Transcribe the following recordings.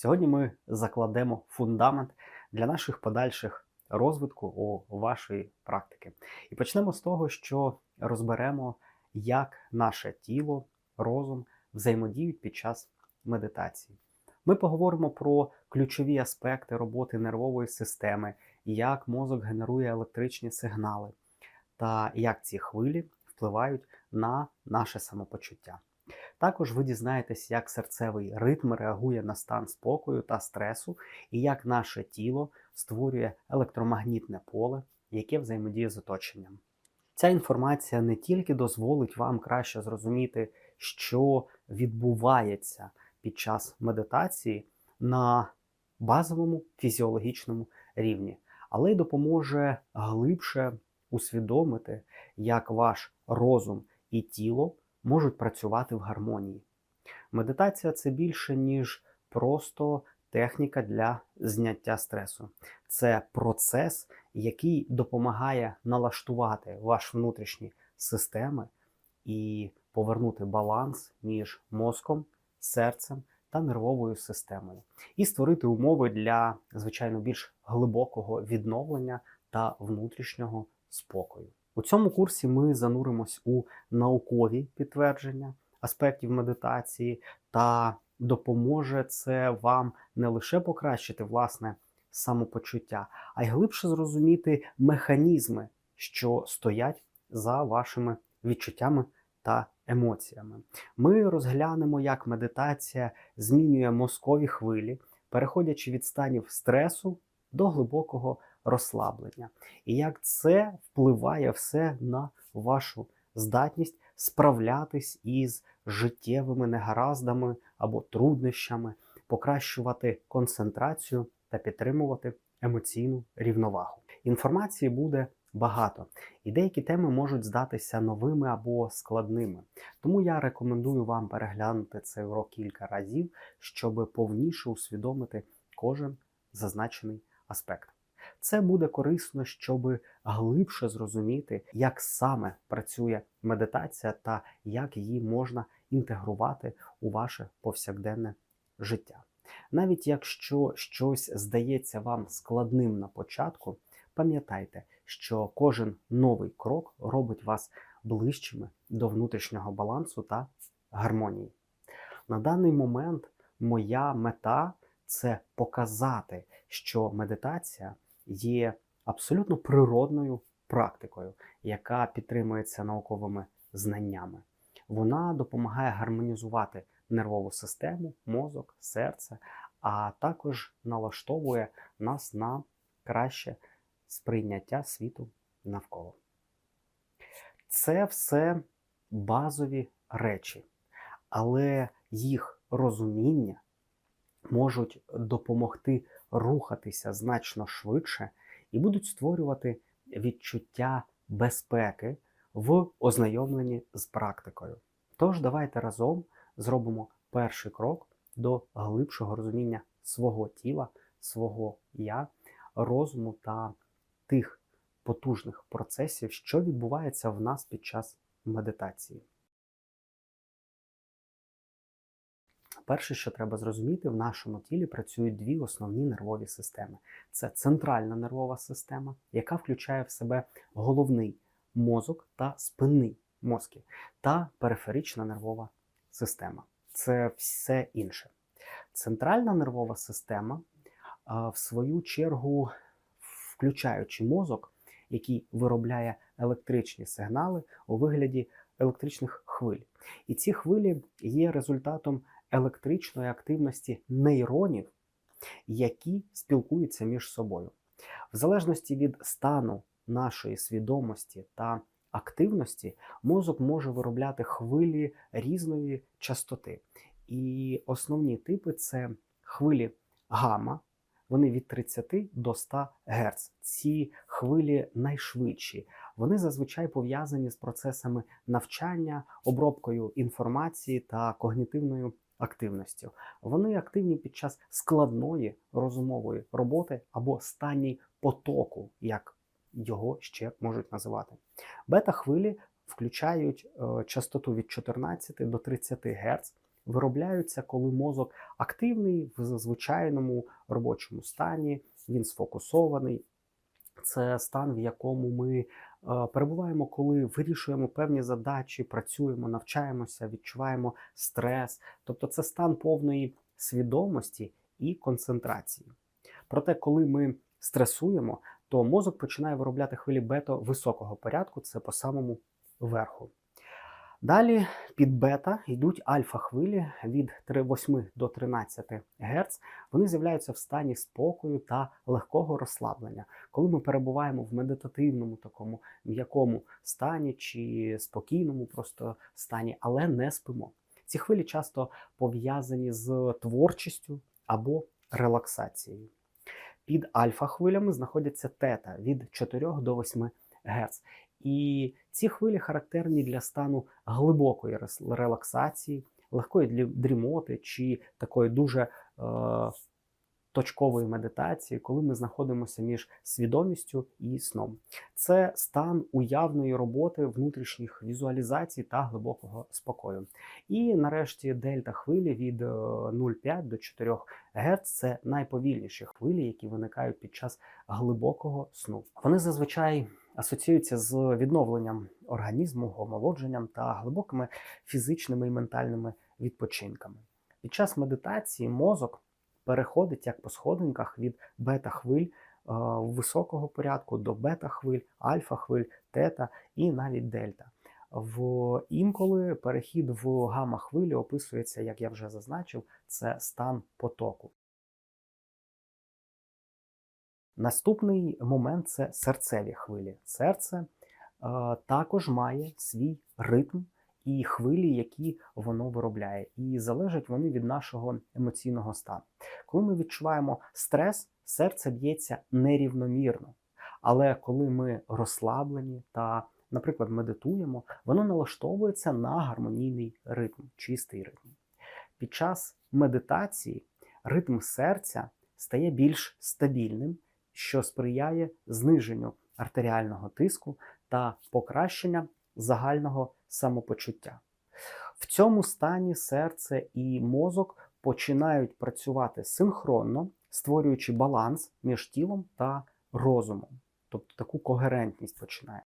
Сьогодні ми закладемо фундамент для наших подальших розвитку у вашої практики. І почнемо з того, що розберемо, як наше тіло, розум взаємодіють під час медитації. Ми поговоримо про ключові аспекти роботи нервової системи, як мозок генерує електричні сигнали, та як ці хвилі впливають на наше самопочуття. Також ви дізнаєтесь, як серцевий ритм реагує на стан спокою та стресу, і як наше тіло створює електромагнітне поле, яке взаємодіє з оточенням. Ця інформація не тільки дозволить вам краще зрозуміти, що відбувається під час медитації на базовому фізіологічному рівні, але й допоможе глибше усвідомити, як ваш розум і тіло можуть працювати в гармонії. Медитація це більше, ніж просто техніка для зняття стресу. Це процес, який допомагає налаштувати ваші внутрішні системи і повернути баланс між мозком, серцем та нервовою системою, і створити умови для, звичайно, більш глибокого відновлення та внутрішнього спокою. У цьому курсі ми зануримось у наукові підтвердження аспектів медитації, та допоможе це вам не лише покращити власне самопочуття, а й глибше зрозуміти механізми, що стоять за вашими відчуттями та емоціями. Ми розглянемо, як медитація змінює мозкові хвилі, переходячи від станів стресу до глибокого розслаблення. І як це впливає все на вашу здатність справлятись із життєвими негараздами або труднощами, покращувати концентрацію та підтримувати емоційну рівновагу. Інформації буде багато, і деякі теми можуть здатися новими або складними. Тому я рекомендую вам переглянути цей урок кілька разів, щоб повніше усвідомити кожен зазначений аспект. Це буде корисно, щоб глибше зрозуміти, як саме працює медитація та як її можна інтегрувати у ваше повсякденне життя. Навіть якщо щось здається вам складним на початку, пам'ятайте, що кожен новий крок робить вас ближчими до внутрішнього балансу та гармонії. На даний момент моя мета це показати, що медитація є абсолютно природною практикою, яка підтримується науковими знаннями. Вона допомагає гармонізувати нервову систему, мозок, серце, а також налаштовує нас на краще сприйняття світу навколо. Це все базові речі, але їх розуміння можуть допомогти рухатися значно швидше і будуть створювати відчуття безпеки в ознайомленні з практикою. Тож, давайте разом зробимо перший крок до глибшого розуміння свого тіла, свого я, розуму та тих потужних процесів, що відбувається в нас під час медитації. Перше, що треба зрозуміти, в нашому тілі працюють дві основні нервові системи: це центральна нервова система, яка включає в себе головний мозок та спинний мозки, та периферична нервова система. Це все інше. Центральна нервова система, в свою чергу, включаючи мозок, який виробляє електричні сигнали у вигляді електричних хвиль. І ці хвилі є результатом електричної активності нейронів, які спілкуються між собою. В залежності від стану нашої свідомості та активності, мозок може виробляти хвилі різної частоти. І основні типи це хвилі гамма, вони від 30 до 100 Гц. Ці хвилі найшвидші. Вони зазвичай пов'язані з процесами навчання, обробкою інформації та когнітивною активністю. Вони активні під час складної розумової роботи або стані потоку, як його ще можуть називати. Бета-хвилі включають е, частоту від 14 до 30 Гц. виробляються, коли мозок активний в звичайному робочому стані, він сфокусований. Це стан, в якому ми перебуваємо, коли вирішуємо певні задачі, працюємо, навчаємося, відчуваємо стрес. Тобто це стан повної свідомості і концентрації. Проте, коли ми стресуємо, то мозок починає виробляти хвилі бета високого порядку, це по самому верху. Далі під бета йдуть альфа-хвилі від 8 до 13 Гц. Вони з'являються в стані спокою та легкого розслаблення, коли ми перебуваємо в медитативному такому м'якому стані чи спокійному просто стані, але не спимо. Ці хвилі часто пов'язані з творчістю або релаксацією. Під альфа-хвилями знаходяться тета від 4 до 8 Гц. І ці хвилі характерні для стану глибокої релаксації, легкої дрімоти чи такої дуже е, точкової медитації, коли ми знаходимося між свідомістю і сном. Це стан уявної роботи внутрішніх візуалізацій та глибокого спокою. І нарешті дельта хвилі від 0,5 до 4 Гц це найповільніші хвилі, які виникають під час глибокого сну. Вони зазвичай асоціюються з відновленням організму, омолодженням та глибокими фізичними і ментальними відпочинками. Під час медитації мозок переходить як по сходинках від бета-хвиль е, високого порядку до бета-хвиль, альфа-хвиль, тета і навіть дельта. В інколи перехід в гамма-хвилі описується, як я вже зазначив, це стан потоку. Наступний момент це серцеві хвилі. Серце е, також має свій ритм і хвилі, які воно виробляє. І залежать вони від нашого емоційного стану. Коли ми відчуваємо стрес, серце б'ється нерівномірно. Але коли ми розслаблені та, наприклад, медитуємо, воно налаштовується на гармонійний ритм, чистий ритм. Під час медитації ритм серця стає більш стабільним що сприяє зниженню артеріального тиску та покращення загального самопочуття. В цьому стані серце і мозок починають працювати синхронно, створюючи баланс між тілом та розумом, тобто таку когерентність починає.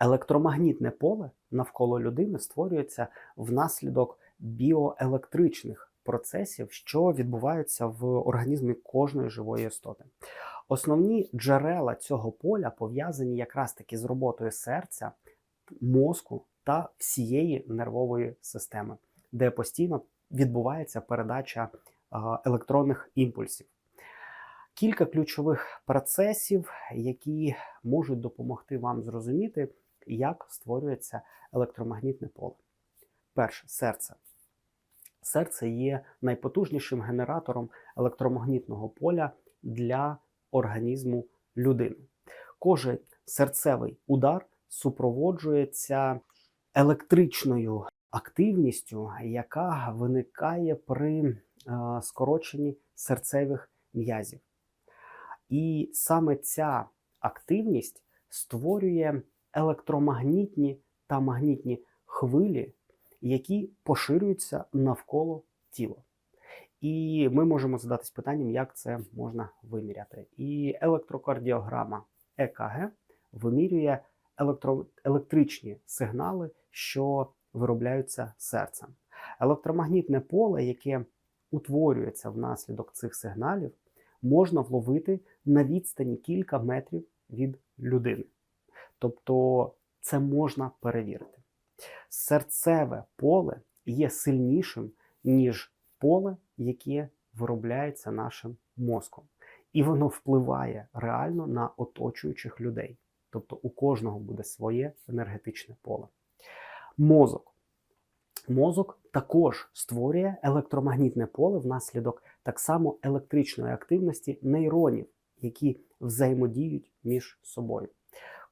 Електромагнітне поле навколо людини створюється внаслідок біоелектричних процесів, що відбуваються в організмі кожної живої істоти. Основні джерела цього поля пов'язані якраз таки з роботою серця, мозку та всієї нервової системи, де постійно відбувається передача електронних імпульсів. Кілька ключових процесів, які можуть допомогти вам зрозуміти, як створюється електромагнітне поле. Перше серце. Серце є найпотужнішим генератором електромагнітного поля для організму людини. Кожен серцевий удар супроводжується електричною активністю, яка виникає при е, скороченні серцевих м'язів. І саме ця активність створює електромагнітні та магнітні хвилі які поширюються навколо тіла. І ми можемо задатись питанням, як це можна виміряти. І електрокардіограма ЕКГ вимірює електро... електричні сигнали, що виробляються серцем. Електромагнітне поле, яке утворюється внаслідок цих сигналів, можна вловити на відстані кілька метрів від людини. Тобто це можна перевірити серцеве поле є сильнішим, ніж поле, яке виробляється нашим мозком. І воно впливає реально на оточуючих людей. Тобто у кожного буде своє енергетичне поле. Мозок. Мозок також створює електромагнітне поле внаслідок так само електричної активності нейронів, які взаємодіють між собою.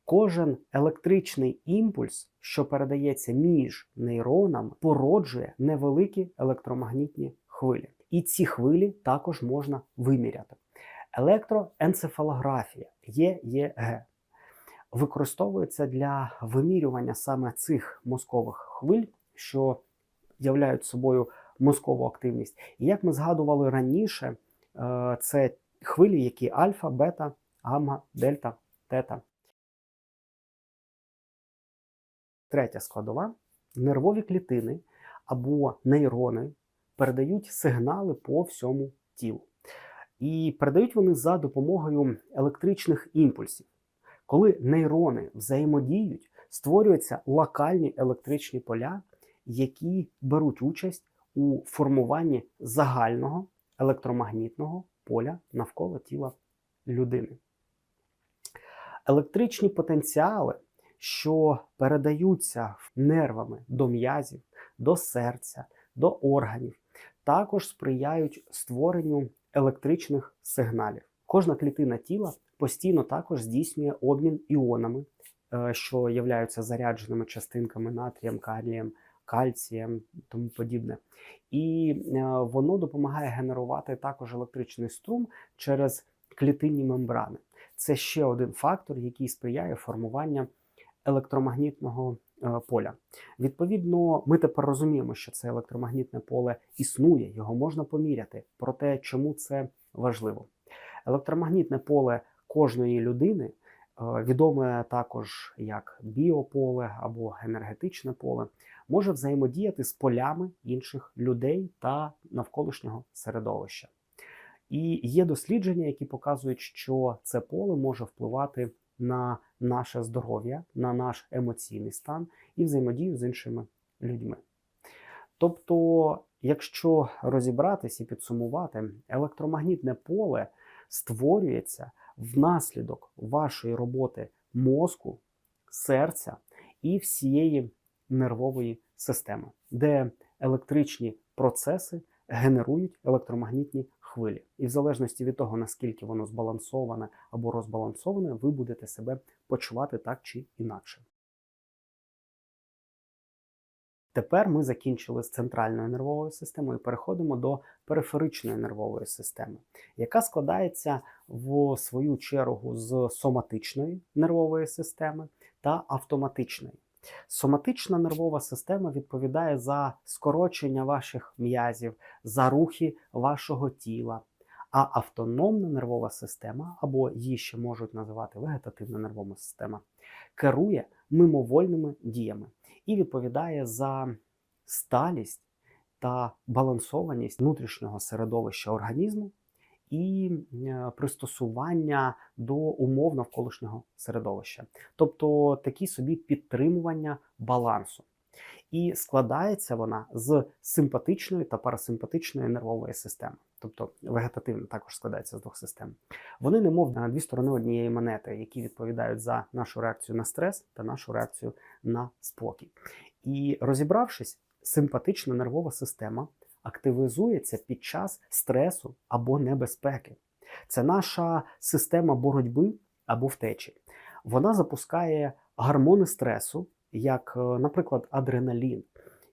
Кожен електричний імпульс, що передається між нейронами, породжує невеликі електромагнітні хвилі. І ці хвилі також можна виміряти. Електроенцефалографія ЕЕГ використовується для вимірювання саме цих мозкових хвиль, що являють собою мозкову активність. І як ми згадували раніше, е, це хвилі, які альфа, бета, гамма, дельта, тета. Третя складова нервові клітини або нейрони передають сигнали по всьому тілу. І передають вони за допомогою електричних імпульсів. Коли нейрони взаємодіють, створюються локальні електричні поля, які беруть участь у формуванні загального електромагнітного поля навколо тіла людини. Електричні потенціали, що передаються нервами до м'язів, до серця, до органів, також сприяють створенню електричних сигналів. Кожна клітина тіла постійно також здійснює обмін іонами, е, що являються зарядженими частинками натрієм, калієм, кальцієм тому подібне. І е, воно допомагає генерувати також електричний струм через клітинні мембрани. Це ще один фактор, який сприяє формуванню електромагнітного е, поля. Відповідно, ми тепер розуміємо, що це електромагнітне поле існує, його можна поміряти. Проте, чому це важливо? Електромагнітне поле кожної людини е, відоме також як біополе або енергетичне поле, може взаємодіяти з полями інших людей та навколишнього середовища. І є дослідження, які показують, що це поле може впливати на наше здоров'я, на наш емоційний стан і взаємодію з іншими людьми. Тобто, якщо розібратись і підсумувати, електромагнітне поле створюється внаслідок вашої роботи мозку, серця і всієї нервової системи, де електричні процеси генерують електромагнітні хвилі. І в залежності від того, наскільки воно збалансоване або розбалансоване, ви будете себе почувати так чи інакше. Тепер ми закінчили з центральною нервовою системою і переходимо до периферичної нервової системи, яка складається в свою чергу з соматичної нервової системи та автоматичної. Соматична нервова система відповідає за скорочення ваших м'язів, за рухи вашого тіла. А автономна нервова система, або її ще можуть називати вегетативна нервова система, керує мимовольними діями і відповідає за сталість та балансованість внутрішнього середовища організму і е, пристосування до умов навколишнього середовища, тобто такі собі підтримування балансу. І складається вона з симпатичної та парасимпатичної нервової системи, тобто вегетативна також складається з двох систем. Вони немов на дві сторони однієї монети, які відповідають за нашу реакцію на стрес та нашу реакцію на спокій. І розібравшись, симпатична нервова система активізується під час стресу або небезпеки. Це наша система боротьби або втечі. Вона запускає гормони стресу, як, е, наприклад, адреналін,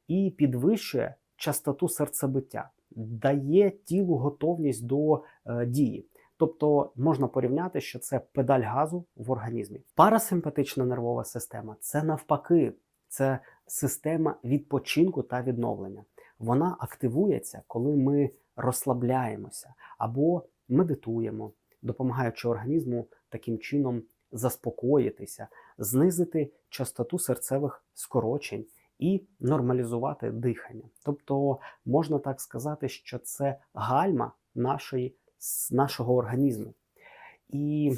і підвищує частоту серцебиття, дає тілу готовність до е, дії. Тобто можна порівняти, що це педаль газу в організмі. Парасимпатична нервова система це навпаки, це система відпочинку та відновлення вона активується, коли ми розслабляємося або медитуємо, допомагаючи організму таким чином заспокоїтися, знизити частоту серцевих скорочень і нормалізувати дихання. Тобто можна так сказати, що це гальма нашої, нашого організму. І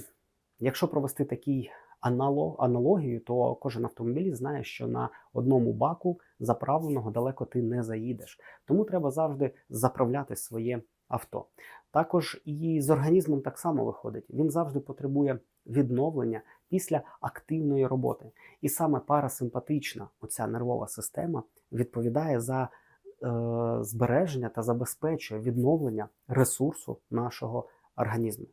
якщо провести такий аналогію, то кожен автомобіль знає, що на одному баку заправленого далеко ти не заїдеш. Тому треба завжди заправляти своє авто. Також і з організмом так само виходить. Він завжди потребує відновлення після активної роботи. І саме парасимпатична оця нервова система відповідає за е, збереження та забезпечує відновлення ресурсу нашого організму.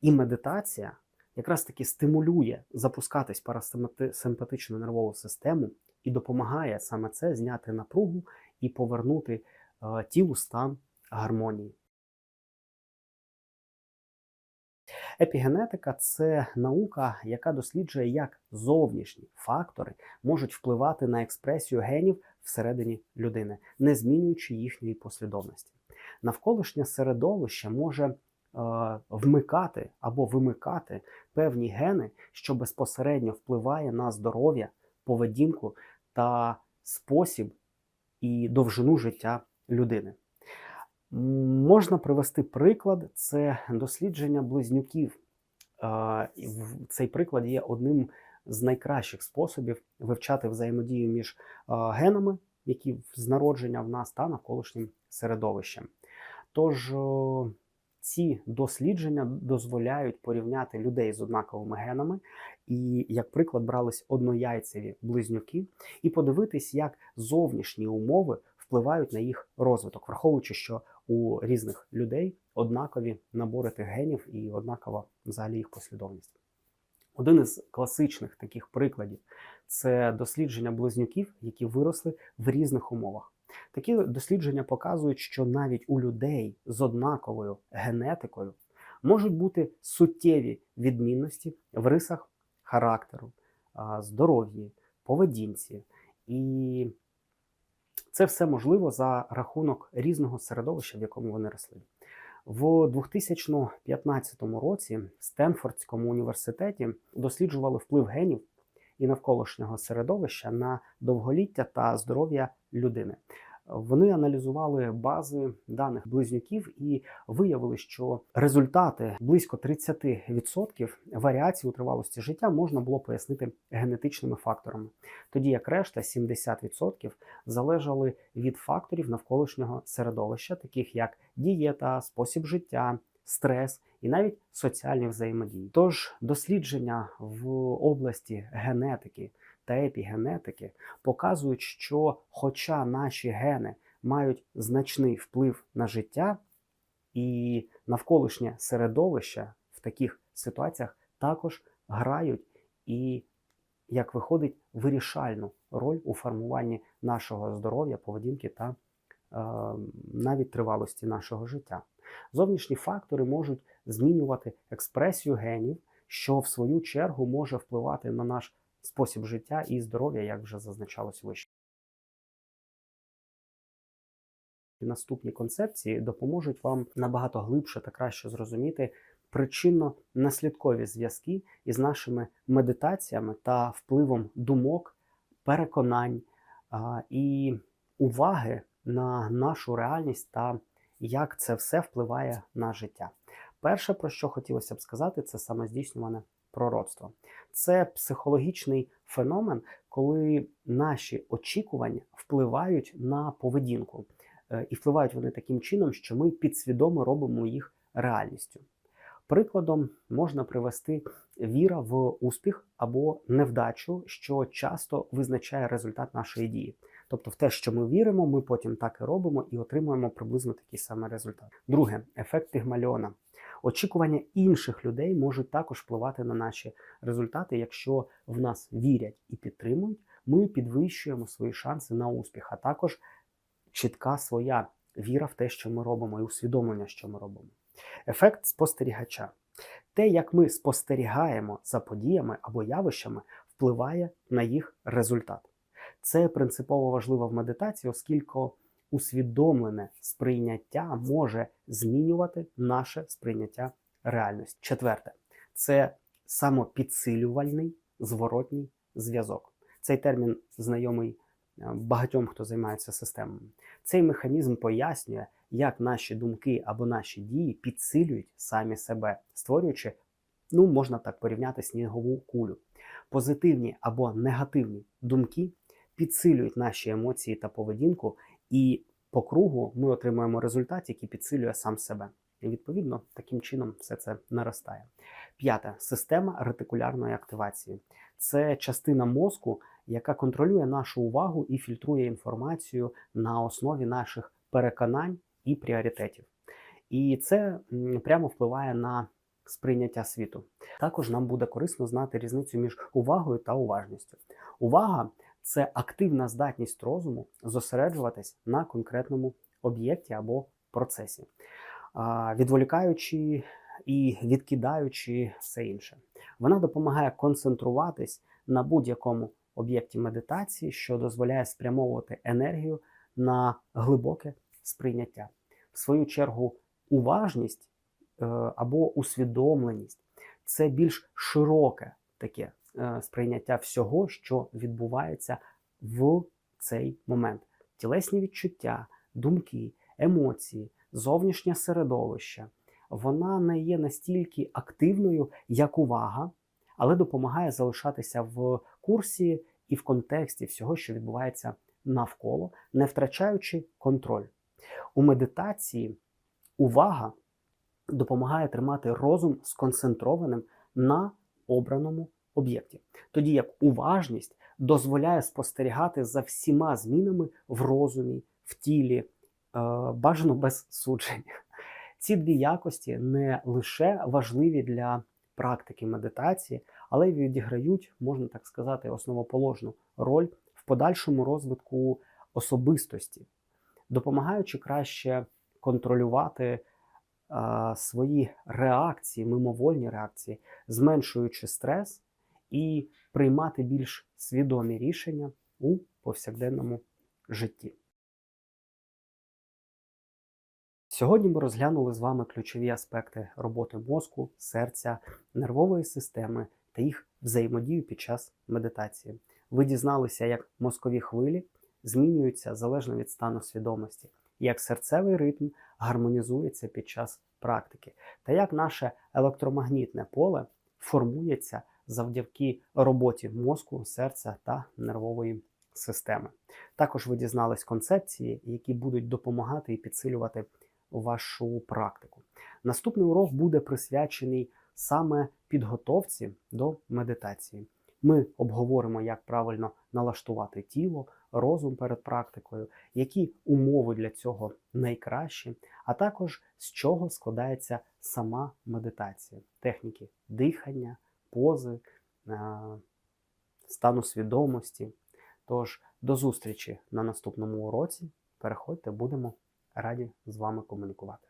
І медитація якраз таки стимулює запускатись парасимпатичну нервову систему і допомагає саме це зняти напругу і повернути е, тілу стан гармонії. Епігенетика це наука, яка досліджує, як зовнішні фактори можуть впливати на експресію генів всередині людини, не змінюючи їхньої послідовності. Навколишнє середовище може вмикати або вимикати певні гени, що безпосередньо впливає на здоров'я, поведінку та спосіб і довжину життя людини. Можна привести приклад: це дослідження близнюків. Е, Цей приклад є одним з найкращих способів вивчати взаємодію між е, генами, які з народження в нас та навколишнім середовищем. Тож ці дослідження дозволяють порівняти людей з однаковими генами, і як приклад брались однояйцеві близнюки, і подивитись, як зовнішні умови впливають на їх розвиток, враховуючи, що у різних людей однакові набори тих генів і однакова взагалі їх послідовність. Один із класичних таких прикладів це дослідження близнюків, які виросли в різних умовах. Такі дослідження показують, що навіть у людей з однаковою генетикою можуть бути суттєві відмінності в рисах характеру, здоров'ї, поведінці. І це все можливо за рахунок різного середовища, в якому вони росли. В 2015 році в Стенфордському університеті досліджували вплив генів і навколишнього середовища на довголіття та здоров'я людини. Вони аналізували бази даних близнюків і виявили, що результати близько 30% варіацій у тривалості життя можна було пояснити генетичними факторами, тоді як решта 70% залежали від факторів навколишнього середовища, таких як дієта, спосіб життя, стрес і навіть соціальні взаємодії. Тож дослідження в області генетики та епігенетики показують, що, хоча наші гени мають значний вплив на життя, і навколишнє середовище в таких ситуаціях також грають і, як виходить, вирішальну роль у формуванні нашого здоров'я, поведінки та е, навіть тривалості нашого життя. Зовнішні фактори можуть змінювати експресію генів, що в свою чергу може впливати на наш спосіб життя і здоров'я, як вже зазначалось вище. Наступні концепції допоможуть вам набагато глибше та краще зрозуміти причинно-наслідкові зв'язки із нашими медитаціями та впливом думок, переконань а, і уваги на нашу реальність та як це все впливає на життя. Перше, про що хотілося б сказати, це самоздійснюване пророцтво. Це психологічний феномен, коли наші очікування впливають на поведінку. Е, І впливають вони таким чином, що ми підсвідомо робимо їх реальністю. Прикладом можна привести віра в успіх або невдачу, що часто визначає результат нашої дії. Тобто, в те, що ми віримо, ми потім так і робимо і отримуємо приблизно такий самий результат. Друге ефект Пігмаліона. Очікування інших людей можуть також впливати на наші результати. Якщо в нас вірять і підтримують, ми підвищуємо свої шанси на успіх, а також чітка своя віра в те, що ми робимо, і усвідомлення, що ми робимо. Ефект спостерігача. Те, як ми спостерігаємо за подіями або явищами, впливає на їх результат. Це принципово важливо в медитації, оскільки усвідомлене сприйняття може змінювати наше сприйняття реальності. Четверте, це самопідсилювальний зворотній зв'язок. Цей термін знайомий е, багатьом, хто займається системами. Цей механізм пояснює, як наші думки або наші дії підсилюють самі себе, створюючи, ну можна так порівняти снігову кулю. Позитивні або негативні думки підсилюють наші емоції та поведінку, і по кругу ми отримуємо результат, який підсилює сам себе. І відповідно таким чином все це наростає. П'яте система ретикулярної активації. Це частина мозку, яка контролює нашу увагу і фільтрує інформацію на основі наших переконань і пріоритетів. І це прямо впливає на сприйняття світу. Також нам буде корисно знати різницю між увагою та уважністю. Увага це активна здатність розуму зосереджуватись на конкретному об'єкті або процесі. Відволікаючи і відкидаючи все інше. Вона допомагає концентруватись на будь-якому об'єкті медитації, що дозволяє спрямовувати енергію на глибоке сприйняття. В свою чергу, уважність е, або усвідомленість це більш широке таке сприйняття всього, що відбувається в цей момент. Тілесні відчуття, думки, емоції, зовнішнє середовище. Вона не є настільки активною, як увага, але допомагає залишатися в курсі і в контексті всього, що відбувається навколо, не втрачаючи контроль. У медитації увага допомагає тримати розум сконцентрованим на обраному об'єкті, тоді як уважність дозволяє спостерігати за всіма змінами в розумі, в тілі, е, бажано без судження. Ці дві якості не лише важливі для практики медитації, але й відіграють, можна так сказати, основоположну роль в подальшому розвитку особистості, допомагаючи краще контролювати а, свої реакції, мимовольні реакції, зменшуючи стрес і приймати більш свідомі рішення у повсякденному житті. Сьогодні ми розглянули з вами ключові аспекти роботи мозку, серця, нервової системи та їх взаємодію під час медитації. Ви дізналися, як мозкові хвилі змінюються залежно від стану свідомості, як серцевий ритм гармонізується під час практики, та як наше електромагнітне поле формується завдяки роботі мозку, серця та нервової системи. Також ви дізнались концепції, які будуть допомагати і підсилювати вашу практику. Наступний урок буде присвячений саме підготовці до медитації. Ми обговоримо, як правильно налаштувати тіло, розум перед практикою, які умови для цього найкращі, а також з чого складається сама медитація, техніки дихання, пози, стану свідомості. Тож, до зустрічі на наступному уроці. Переходьте, будемо раді з вами комунікувати.